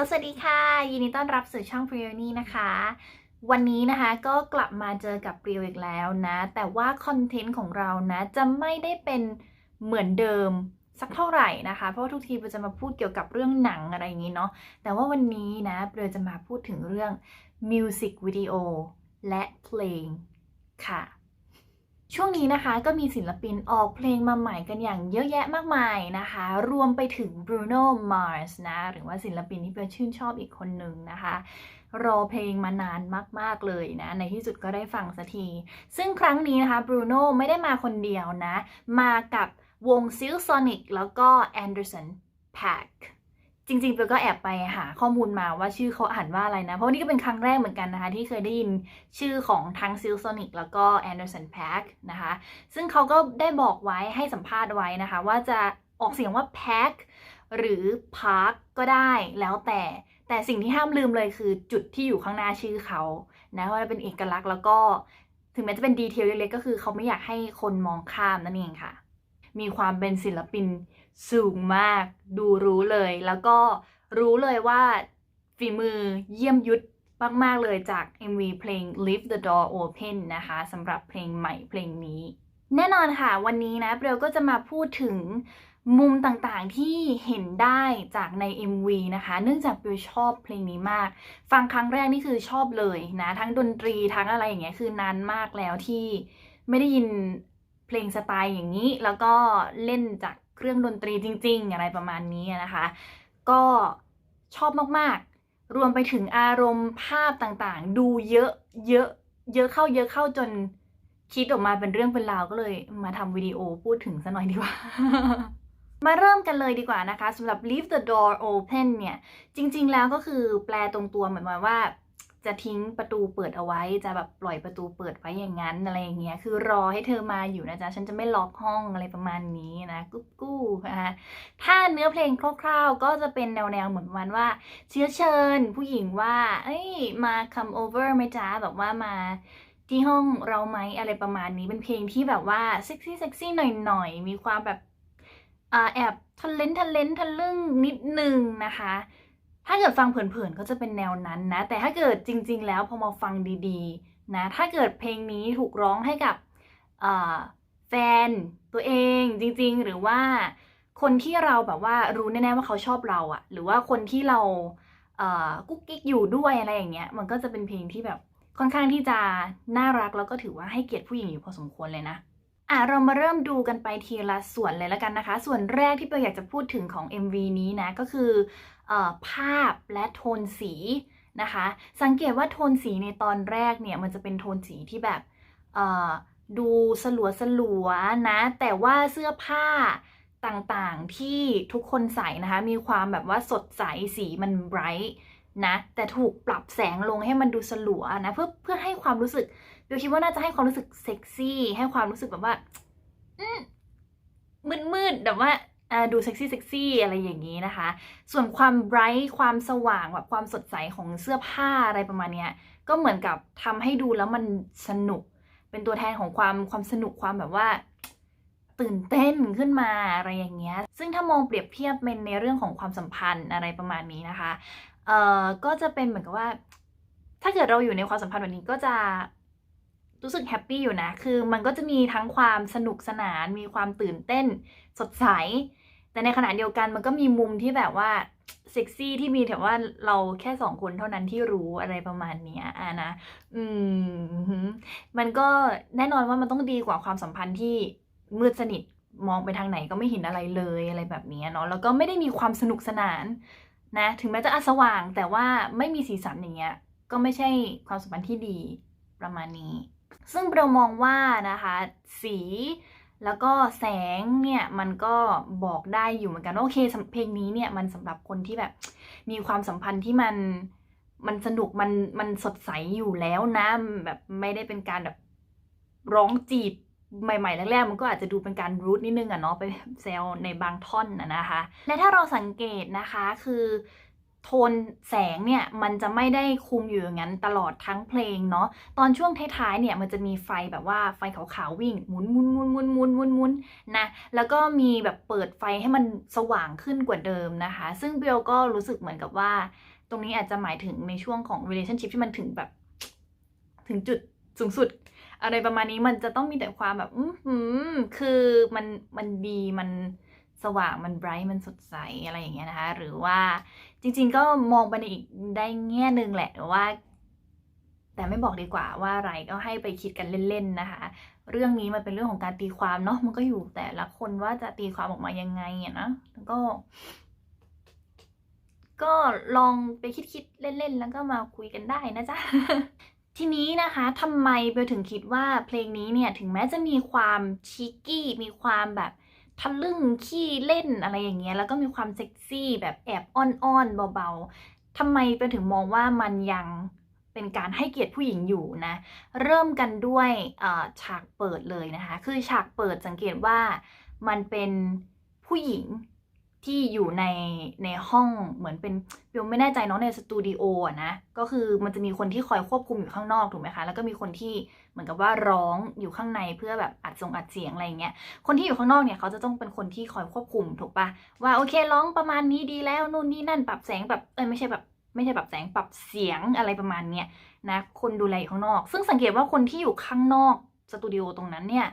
ลสวัสดีค่ะ ยินดีต้อนรับสู่ช่องพรีโอนี่นะคะ วันนี้นะคะก็กลับมาเจอกับปรีโออีกแล้วนะ แต่ว่าคอนเทนต์ของเรานะ จะไม่ได้เป็นเหมือนเดิมสักเท่าไหร่นะคะ เพราะทุกทีเราจะมาพูดเกี่ยวกับเรื่องหนังอะไรอย่างนี้เนาะแต่ว่าวันนี้นะเรียวจะมาพูดถึงเรื่องมิวสิกวิดีโอและเพลงค่ะ ช่วงนี้นะคะก็มีศิลปินออกเพลงมาใหม่กันอย่างเยอะแยะมากมายนะคะ รวมไปถึง Bruno Mars นะ หรือว่าศิลปินที่เรียวชื่นชอบอีกคนหนึ่งนะคะ รอเพลงมานานมาก ๆ เลยนะ ในที่สุดก็ได้ฟังสักที ซึ่งครั้งนี้นะคะ Bruno ไม่ได้มาคนเดียวนะ มากับวง s i l Sonic แล้วก็ Anderson Paak จริงๆเปลก็แอบไปหาข้อมูลมาว่าชื่อเขาอ่านว่าอะไรนะ เพราะว่านี่ก็เป็นครั้งแรกเหมือนกันนะคะ ที่เคยได้ยินชื่อของทั้ง s i l Sonic แล้วก็ Anderson Paak นะคะ ซึ่งเขาก็ได้บอกไว้ให้สัมภาษณ์ไว้นะคะ ว่าจะออกเสียงว่า Pack หรือ Park ก็ได้แล้วแต่แต่สิ่งที่ห้ามลืมเลยคือจุดที่อยู่ข้างหน้าชื่อเขานะว่าเป็นเอกลักษณ์แล้วก็ถึงแม้จะเป็นดีเทลเล็กๆก็คือเขาไม่อยากให้คนมองข้ามนั่นเองค่ะ มีความเป็นศิลปิน สูงมาก ดูรู้เลย แล้วก็รู้เลยว่าฝีมือเยี่ยมยุทธมาก ๆ เลยจาก MV เพลง Leave the Door Open นะคะสำหรับเพลงใหม่เพลงนี้ แน่นอนค่ะ วันนี้นะเปรียวก็จะมาพูดถึงมุมต่างๆที่เห็นได้จากใน MV นะคะ เนื่องจากเปรียวชอบเพลงนี้มาก ฟังครั้งแรกนี่คือชอบเลยนะ ทั้งดนตรีทั้งอะไรอย่างเงี้ยคือนานมากแล้วที่ไม่ได้ยินเพลงสไตล์อย่างนี้ แล้วก็เล่นจาก เครื่องดนตรีจริง ๆ อะไรประมาณนี้นะคะ ก็ชอบมากๆ รวมไปถึงอารมณ์ภาพต่างๆ ดูเยอะเยอะเยอะเข้าเยอะเข้าจนคิดออกมาเป็นเรื่องเป็นราวก็เลยมาทำวิดีโอพูดถึงซะหน่อยดีกว่า มาเริ่มกันเลยดีกว่านะคะสำหรับ leave the door open เนี่ย จริง ๆ แล้วก็คือแปลตรงตัวเหมือนว่า จะทิ้งประตูเปิดเอาไว้จะแบบปล่อยประตูเปิดไว้อย่างนั้นอะไรอย่างเงี้ยคือรอให้เธอมาอยู่นะจ๊ะฉันจะไม่ล็อกห้องอะไรประมาณนี้นะกุ๊กกู้นะคะถ้าเนื้อเพลงคร่าวๆ ก็จะเป็นแนวๆเหมือนประมาณว่า เชื้อเชิญผู้หญิงว่า เอ้ยมา come over ไหมจ๊ะแบบว่ามาที่ห้องเราไหมอะไรประมาณนี้เป็นเพลงที่แบบว่าเซ็กซี่เซ็กซี่หน่อยๆ มีความแบบอแอบทะเลนทะเลนทะลึ่งนิดนึงนะคะ ถ้าเกิดฟังเผินๆก็จะเป็นแนวนั้นนะ แต่ถ้าเกิดจริง ๆ แล้วพอมาฟังดีๆนะถ้าเกิดเพลงนี้ถูกร้องให้กับแฟนตัวเองจริงๆ หรือว่าคนที่เราแบบว่ารู้แน่ๆว่าเขาชอบเราอะหรือว่าคนที่เรากุ๊กกิ๊กอยู่ด้วยอะไรอย่างเงี้ยมันก็จะเป็นเพลงที่แบบค่อนข้างที่จะน่ารักแล้วก็ถือว่าให้เกียรติผู้หญิงอยู่พอสมควรเลยนะอะเรามาเริ่มดูกันไปทีละส่วนเลยแล้วกันนะคะ ส่วนแรกที่เปอยากจะพูดถึงของ MV นี้นะก็คือ ภาพและโทนสีนะคะ สังเกตว่าโทนสีในตอนแรกเนี่ยมันจะเป็นโทนสีที่แบบดูสลัวสลัวนะ แต่ว่าเสื้อผ้าต่างๆที่ทุกคนใส่นะคะ มีความแบบว่าสดใสสีมันไบรท์นะแต่ถูกปรับแสงลงให้มันดูสลัวนะเพื่อเพื่อให้ความรู้สึกเบลคิดว่าน่าจะให้ความรู้สึกเซ็กซี่ ให้ความรู้สึกแบบว่ามืดมืดแบบว่า ดูเซ็กซี่เซ็กซี่อะไรอย่างนี้นะคะ ส่วนความไบรท์ความสว่างแบบความสดใสของเสื้อผ้าอะไรประมาณนี้ก็เหมือนกับทำให้ดูแล้วมันสนุก เป็นตัวแทนของความความสนุกความแบบว่า ตื่นเต้นขึ้นมาอะไรอย่างเงี้ย ซึ่งถ้ามองเปรียบเทียบเป็นในเรื่องของความสัมพันธ์อะไรประมาณนี้นะคะ เอ่อ ก็จะเป็นเหมือนกับว่า ถ้าเกิดเราอยู่ในความสัมพันธ์แบบนี้ก็จะ รู้สึกแฮปปี้อยู่นะ คือมันก็จะมีทั้งความสนุกสนาน มีความตื่นเต้น สดใส แต่ในขณะเดียวกันมันก็มีมุมที่แบบว่าเซ็กซี่ที่มีแต่ว่าเราแค่สองคนเท่านั้นที่รู้อะไรประมาณนี้อะนะ อืม มันก็แน่นอนว่ามันต้องดีกว่าความสัมพันธ์ที่มืดสนิทมองไปทางไหนก็ไม่เห็นอะไรเลยอะไรแบบนี้เนาะ แล้วก็ไม่ได้มีความสนุกสนานนะ ถึงแม้จะอาสว่างแต่ว่าไม่มีสีสันอย่างเงี้ย ก็ไม่ใช่ความสัมพันธ์ที่ดีประมาณนี้ซึ่งเรามองว่านะคะสีแล้วก็แสงเนี่ยมันก็บอกได้อยู่เหมือนกันว่าโอเคเพลงนี้เนี่ยมันสำหรับคนที่แบบมีความสัมพันธ์ที่มันมันสนุกมันมันสดใสอยู่แล้วนะแบบไม่ได้เป็นการแบบร้องจีบใหม่ๆแรกๆมันก็อาจจะดูเป็นการรูทนิดนึงอะเนาะไปเซลในบางท่อนอะนะคะ และถ้าเราสังเกตนะคะคือ โทนแสงเนี่ยมันจะไม่ได้คุมอยู่อย่างนั้นตลอดทั้งเพลงเนาะตอนช่วงท้ายๆเนี่ยมันจะมีไฟแบบว่าไฟขาวๆวิ่งหมุนหมุนหมุนหมุนหมุนหมุนหมุนนะแล้วก็มีแบบเปิดไฟให้มันสว่างขึ้นกว่าเดิมนะคะ ซึ่งเบลก็รู้สึกเหมือนกับว่า ตรงนี้อาจจะหมายถึงในช่วงของ relationship ที่มันถึงแบบ ถึงจุดสูงสุด อะไรประมาณนี้มันจะต้องมีแต่ความแบบอือหือคือมันมันดีมันสว่างมันไบรท์มันสดใสอะไรอย่างเงี้ยนะคะ หรือว่า จริงๆก็มองไปในอีกได้แง่หนึ่งแหละว่า แต่ไม่บอกดีกว่าว่าอะไรก็ให้ไปคิดกันเล่นๆนะคะ เรื่องนี้มันเป็นเรื่องของการตีความเนาะมันก็อยู่แต่ละคนว่าจะตีความออกมายังไงอะนะแล้วก็ ก็ลองไปคิดๆเล่นๆแล้วก็มาคุยกันได้นะจ๊ะทีนี้นะคะทำไมเบลถึงคิดว่าเพลงนี้เนี่ยถึงแม้จะมีความชิคกี้มีความแบบ ทะลึ่งขี้เล่นอะไรอย่างเงี้ยแล้วก็มีความเซ็กซี่แบบแอบอ้อนๆเบาๆทำไมเป็นถึงมองว่ามันยังเป็นการให้เกียรติผู้หญิงอยู่นะ เริ่มกันด้วยฉากเปิดเลยนะคะ คือฉากเปิดสังเกตว่ามันเป็นผู้หญิง ที่อยู่ในในห้องเหมือนเป็นเบลไม่แน่ใจเนาะในสตูดิโออะนะก็คือมันจะมีคนที่คอยควบคุมอยู่ข้างนอกถูกไหมคะแล้วก็มีคนที่เหมือนกับว่าร้องอยู่ข้างในเพื่อแบบอัดทรงอัดเสียงอะไรเงี้ยคนที่อยู่ข้างนอกเนี่ยเขาจะต้องเป็นคนที่คอยควบคุมถูกปะว่าโอเคร้องประมาณนี้ดีแล้วนู่นนี่นั่นปรับแสงปรับเอ้ยไม่ใช่แบบไม่ใช่ปรับแสงปรับเสียงอะไรประมาณเนี้ยนะคนดูแลอยู่ข้างนอก ซึ่งสังเกตว่าคนที่อยู่ข้างนอกสตูดิโอตรงนั้นเนี่ย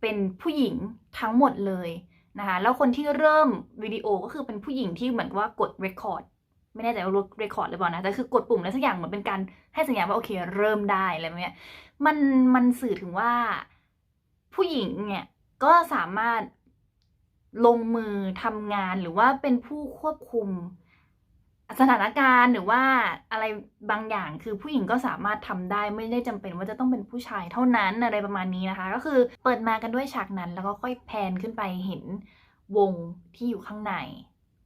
เป็นผู้หญิงทั้งหมดเลย นะคะแล้วคนที่เริ่มวิดีโอก็คือเป็นผู้หญิงที่เหมือนว่ากด record ไม่แน่ใจว่า record หรือเปล่านะแต่คือกดปุ่มอะไรสักอย่างเหมือนเป็นการให้สัญญาณว่าโอเคเริ่มได้อะไรแบบนี้มันมันสื่อถึงว่าผู้หญิงเนี่ยก็สามารถลงมือทำงานหรือว่าเป็นผู้ควบคุม สถานการณ์หรือว่าอะไรบางอย่างคือผู้หญิงก็สามารถทำได้ไม่ได้จำเป็นว่าจะต้องเป็นผู้ชายเท่านั้นอะไรประมาณนี้นะคะ ก็คือเปิดมากันด้วยฉากนั้น แล้วก็ค่อยแพนขึ้นไปเห็นวงที่อยู่ข้างใน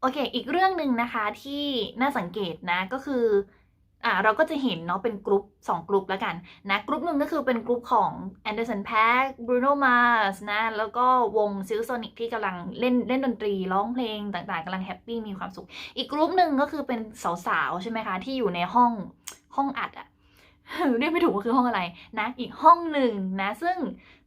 โอเค อีกเรื่องหนึ่งนะคะที่น่าสังเกตนะก็คือ อ่าเราก็จะเห็นเนาะเป็นกรุ๊ป2กรุ๊ปแล้วกันนะกรุ๊ปหนึ่งก็คือเป็นกรุ๊ปของ Anderson .Paak Bruno Mars นะแล้วก็วง Silk Sonic ที่กำลังเล่นเล่นดนตรีร้องเพลงต่างๆกำลังแฮปปี้มีความสุข อีกกรุ๊ปหนึ่งก็คือเป็นสาวๆ ใช่ไหมคะ ที่อยู่ในห้องห้องอัดอะเรียกไม่ถูกว่าคือห้องอะไรนะ อีกห้องหนึ่งนะ ซึ่ง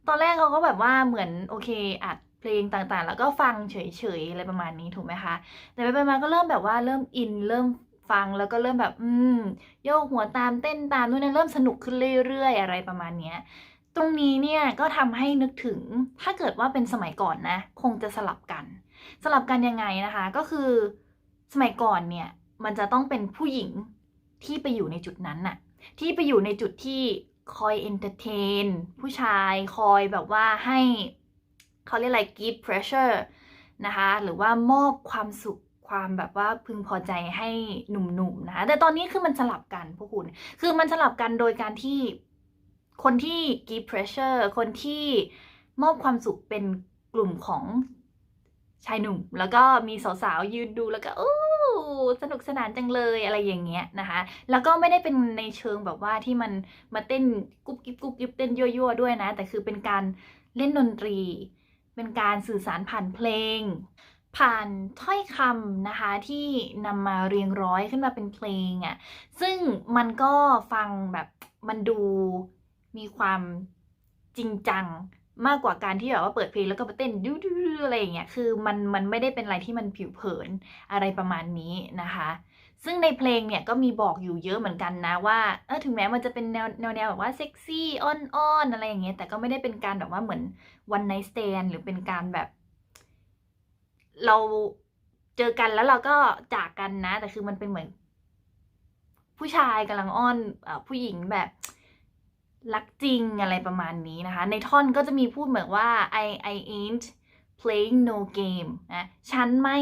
ตอนแรกเขาก็แบบว่าเหมือนโอเคอัดเพลงต่างๆ แล้วก็ฟังเฉยๆอะไรประมาณนี้ถูกไหมคะ แต่ไปๆมาก็เริ่มแบบว่าเริ่มอินเริ่ม ฟังแล้วก็เริ่มแบบ อืม โยกหัวตามเต้นตามนู่นนั่นเริ่มสนุกขึ้นเรื่อยๆ อะไรประมาณเนี้ยตรงนี้เนี่ยก็ทำให้นึกถึงถ้าเกิดว่าเป็นสมัยก่อนนะ คงจะสลับกัน สลับกันยังไงนะคะ ก็คือสมัยก่อนเนี่ยมันจะต้องเป็นผู้หญิงที่ไปอยู่ในจุดนั้นน่ะ ที่ไปอยู่ในจุดที่คอยเอนเตอร์เทนผู้ชายคอยแบบว่าให้เขาเรียกอะไร give pressure นะคะ หรือว่ามอบความสุข ความแบบว่าพึงพอใจให้หนุ่มๆนะคะแต่ตอนนี้คือมันสลับกันพวกคุณ คือมันสลับกันโดยการที่คนที่ give pressure คนที่มอบความสุขเป็นกลุ่มของชายหนุ่ม แล้วก็มีสาวๆยืนดูแล้วก็โอ้สนุกสนานจังเลยอะไรอย่างเงี้ยนะคะ แล้วก็ไม่ได้เป็นในเชิงแบบว่าที่มันมาเต้นกุ๊บกิ๊บกุ๊บกิ๊บเต้นยั่วๆด้วยนะ แต่คือเป็นการเล่นดนตรี เป็นการสื่อสารผ่านเพลง ผ่านถ้อยคำนะคะที่นำมาเรียงร้อยขึ้นมาเป็นเพลงอะ่ะซึ่งมันก็ฟังแบบมันดูมีความจริงจังมากกว่าการที่แบบว่าเปิดเพลงแล้วก็มาเต้นดูดูอะไรอย่างเงี้ย คือมันมันไม่ได้เป็นอะไรที่มันผิวเผินอะไรประมาณนี้นะคะ ซึ่งในเพลงเนี่ยก็มีบอกอยู่เยอะเหมือนกันนะว่าเออถึงแม้มันจะเป็นแนวแนวแนวแบบว่าเซ็กซี่อ้อนๆอะไรอย่างเงี้ย แต่ก็ไม่ได้เป็นการแบบว่าเหมือน one night stand หรือเป็นการแบบ เราเจอกันแล้วเราก็จากกันนะ แต่คือมันเป็นเหมือน ผู้ชายกำลังอ้อนอผู้หญิงแบบรักจริงอะไรประมาณนี้นะคะ ในท่อนก็จะมีพูดเหมือนว่า I I ain't playing no game นะ ฉันไม่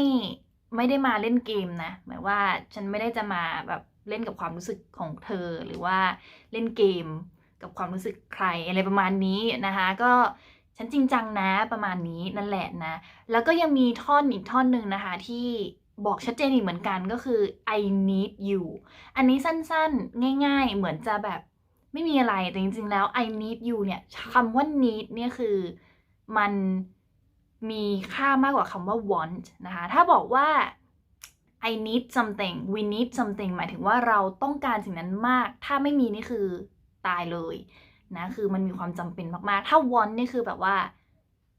ไม่ได้มาเล่นเกมนะ หมายว่าฉันไม่ได้จะมาแบบเล่นกับความรู้สึกของเธอหรือว่าเล่นเกมกับความรู้สึกใครอะไรประมาณนี้นะคะ ก็ ฉันจริงจังนะประมาณนี้นั่นแหละนะ แล้วก็ยังมีท่อนอีกท่อนหนึ่งนะคะ ที่บอกชัดเจนอีกเหมือนกันก็คือ I need you อันนี้สั้นๆ ง่ายๆ เหมือนจะแบบไม่มีอะไร แต่จริงๆ แล้ว I need you เนี่ยคำว่า need เนี่ยคือมันมีค่ามากกว่าคำว่า want นะคะ ถ้าบอกว่า I need something we need something หมายถึงว่าเราต้องการสิ่งนั้นมาก ถ้าไม่มีนี่คือตายเลย นะคือมันมีความจำเป็นมากๆ ถ้า want นี่คือแบบว่า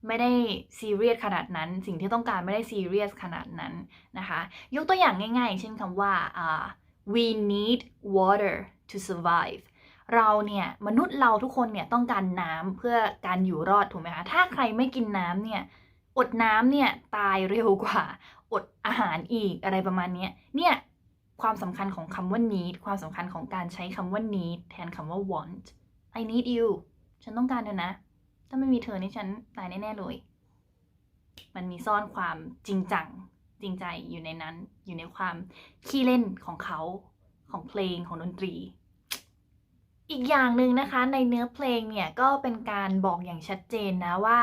ไม่ได้ซีเรียสขนาดนั้น สิ่งที่ต้องการไม่ได้ซีเรียสขนาดนั้นนะคะ ยกตัวอย่างง่ายๆ เช่นคำว่าอ่า we need water to survive เราเนี่ยมนุษย์เราทุกคนเนี่ยต้องการน้ำเพื่อการอยู่รอดถูกไหมคะ ถ้าใครไม่กินน้ำเนี่ยอดน้ำเนี่ยตายเร็วกว่า อดอาหารอีกอะไรประมาณนี้เนี่ยความสำคัญของคำว่า need ความสำคัญของการใช้คำว่า need แทนคำว่า want I need you ฉันต้องการเธอนะ ถ้าไม่มีเธอนี่ฉันตายแน่ๆเลย มันมีซ่อนความจริงจัง จริงใจอยู่ในนั้น อยู่ในความขี้เล่นของเขา ของเพลง ของดนตรี อีกอย่างหนึ่งนะคะ ในเนื้อเพลงเนี่ยก็เป็นการบอกอย่างชัดเจนนะว่า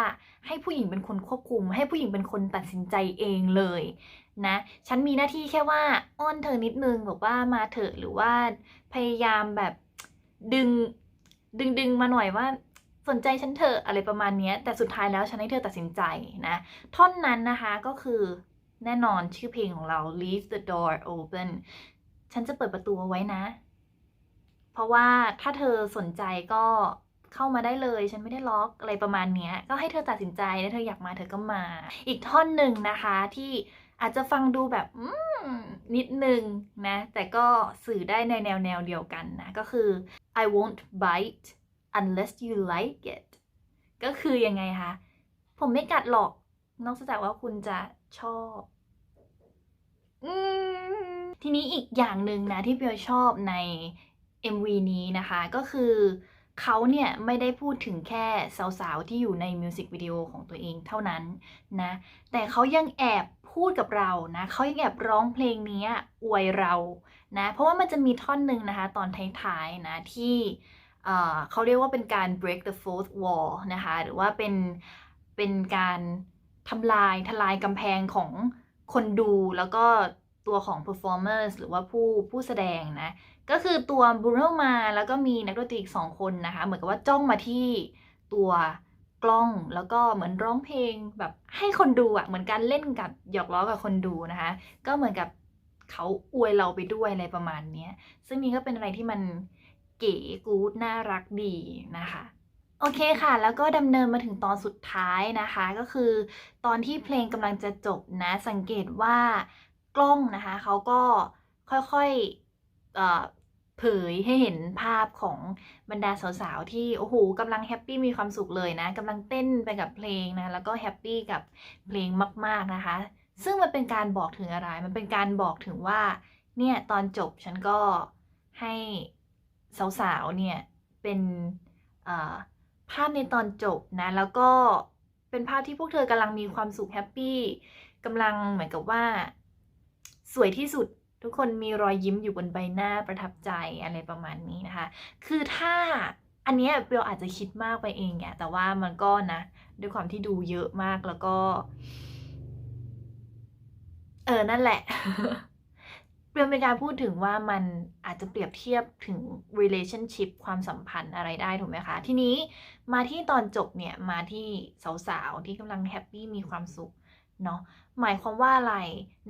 ให้ผู้หญิงเป็นคนควบคุม ให้ผู้หญิงเป็นคนตัดสินใจเองเลยนะ ฉันมีหน้าที่แค่ว่าอ้อนเธอนิดนึงบอกว่ามาเถอะหรือว่าพยายามแบบดึง ดึงดึงมาหน่อยว่าสนใจฉันเถอะอะไรประมาณนี้แต่สุดท้ายแล้วฉันให้เธอตัดสินใจนะท่อนนั้นนะคะก็คือแน่นอนชื่อเพลงของเรา leave the door open ฉันจะเปิดประตูเอาไว้นะ เพราะว่าถ้าเธอสนใจก็เข้ามาได้เลย ฉันไม่ได้ล็อกอะไรประมาณนี้ก็ให้เธอตัดสินใจถ้าเธออยากมาเธอก็มา อีกท่อนหนึ่งนะคะที่ อาจจะฟังดูแบบอืมนิดนึงนะ แต่ก็สื่อได้ในแนวแนวเดียวกันนะ ก็คือ I won't bite unless you like it ก็คือยังไงคะ ผมไม่กัดหรอก นอกจากว่าคุณจะชอบอืมทีนี้อีกอย่างหนึ่งนะที่เปียวชอบใน MV นี้นะคะ ก็คือ เขาเนี่ยไม่ได้พูดถึงแค่สาวๆ ที่อยู่ในมิวสิกวิดีโอของตัวเองเท่านั้นนะ แต่เขายังแอบพูดกับเรานะเขายังแอบร้องเพลงนี้อวยเรานะเพราะว่ามันจะมีท่อนหนึ่งนะคะ ตอนท้ายๆนะที่เอ่อเขาเรียกว่าเป็นการ break the fourth wall นะคะ หรือว่าเป็นเป็นการทำลายทลายกำแพงของคนดูแล้วก็ตัวของ performers หรือว่าผู้ผู้แสดงนะ ก็คือตัวบรูโนมาแล้วก็มีนักดนตรีอีกสองคนนะคะ เหมือนกับว่าจ้องมาที่ตัวกล้องแล้วก็เหมือนร้องเพลงแบบให้คนดูอะ่ะเหมือนการเล่นกับหยอกล้อกับคนดูนะคะ ก็เหมือนกับเขาอวยเราไปด้วยอะไรประมาณเนี้ยซึ่งนี่ก็เป็นอะไรที่มันเก๋กู๊ดน่ารักดีนะคะโอเคค่ะ แล้วก็ดำเนินมาถึงตอนสุดท้ายนะคะ ก็คือตอนที่เพลงกำลังจะจบนะ สังเกตว่ากล้องนะคะ เขาก็ค่อยๆ เผยให้เห็นภาพของบรรดาสาวๆ ที่โอ้โหกำลังแฮปปี้มีความสุขเลยนะกำลังเต้นไปกับเพลงนะ แล้วก็แฮปปี้กับเพลงมาก ๆนะคะ ซึ่งมันเป็นการบอกถึงอะไร มันเป็นการบอกถึงว่า เนี่ยตอนจบฉันก็ให้สาวๆ เนี่ยเป็นภาพในตอนจบนะ แล้วก็เป็นภาพที่พวกเธอกำลังมีความสุขแฮปปี้กำลังเหมือนกับว่า สวยที่สุด ทุกคนมีรอยยิ้มอยู่บนใบหน้าประทับใจอะไรประมาณนี้นะคะ คือถ้าอันนี้เบลอาจจะคิดมากไปเองอะแต่ว่ามันก็นะ ด้วยความที่ดูเยอะมากแล้วก็ เออ นั่นแหละเปรียบเป็นการพูดถึงว่ามันอาจจะเปรียบเทียบถึง relationship ความสัมพันธ์อะไรได้ถูกไหมคะ ทีนี้มาที่ตอนจบเนี่ย มาที่สาวๆ ที่กำลังแฮปปี้มีความสุขเนาะหมายความว่าอะไร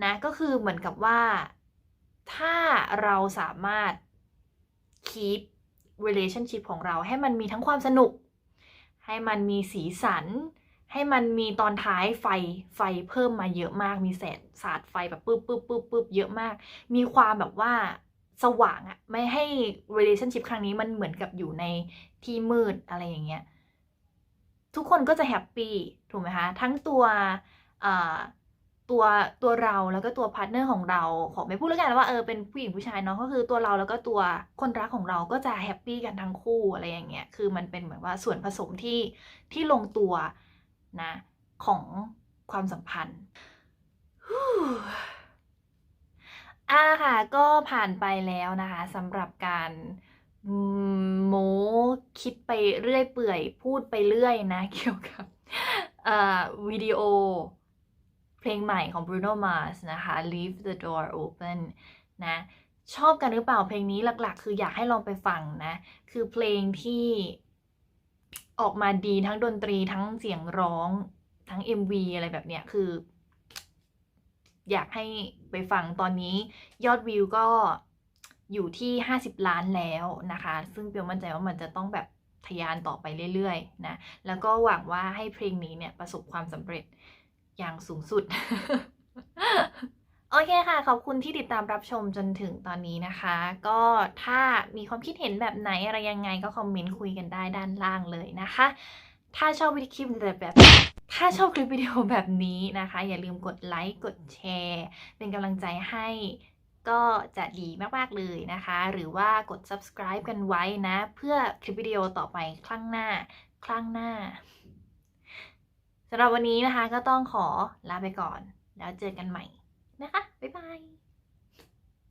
นะ ก็คือเหมือนกับว่า ถ้าเราสามารถ keep relationship ของเราให้มันมีทั้งความสนุก ให้มันมีสีสัน ให้มันมีตอนท้ายไฟไฟเพิ่มมาเยอะมาก มีแสงสาดไฟแบบปึ๊บปึ๊บปึ๊บปึ๊บเยอะมาก มีความแบบว่าสว่างอะไม่ให้ relationship ครั้งนี้มันเหมือนกับอยู่ในที่มืดอะไรอย่างเงี้ยทุกคนก็จะแฮปปี้ถูกไหมคะ ทั้งตัว ตัวตัวเราแล้วก็ตัวพาร์ทเนอร์ของเรา ขอไม่พูดแล้วกันว่าเออเป็นผู้หญิงผู้ชายเนาะก็คือตัวเราแล้วก็ตัวคนรักของเราก็จะแฮปปี้กันทั้งคู่อะไรอย่างเงี้ยคือมันเป็นเหมือนว่าส่วนผสมที่ที่ลงตัวนะของความสัมพันธ์อะค่ะก็ผ่านไปแล้วนะคะสำหรับการโม้คิดไปเรื่อยเปื่อยพูดไปเรื่อยนะ เกี่ยวกับวิดีโอ เพลงใหม่ของ Bruno Mars นะคะ Leave the Door Open นะชอบกันหรือเปล่าเพลงนี้หลักๆ คืออยากให้ลองไปฟังนะ คือเพลงที่ออกมาดีทั้งดนตรีทั้งเสียงร้องทั้ง MV อะไรแบบเนี้ยคือ อยากให้ไปฟังตอนนี้ยอดวิวก็อยู่ที่ 50 ล้านแล้วนะคะ ซึ่งเปียวมั่นใจว่ามันจะต้องแบบทะยานต่อไปเรื่อยๆนะแล้วก็หวังว่าให้เพลงนี้เนี่ยประสบความสำเร็จ อย่างสูงสุด โอเคค่ะ ขอบคุณที่ติดตามรับชมจนถึงตอนนี้นะคะ ก็ถ้ามีความคิดเห็นแบบไหนอะไรยังไงก็คอมเมนต์คุยกันได้ด้านล่างเลยนะคะ ถ้าชอบวิดีคลิปแบบถ้าชอบคลิปวิดีโอแบบนี้นะคะ อย่าลืมกดไลค์กดแชร์ เป็นกำลังใจให้ก็จะดีมาก ๆ เลยนะคะ หรือว่ากด subscribe กันไว้นะ เพื่อคลิปวิดีโอต่อไปครั้งหน้า ครั้งหน้า สำหรับวันนี้นะคะก็ต้องขอลาไปก่อน แล้วเจอกันใหม่นะคะ บ๊ายบาย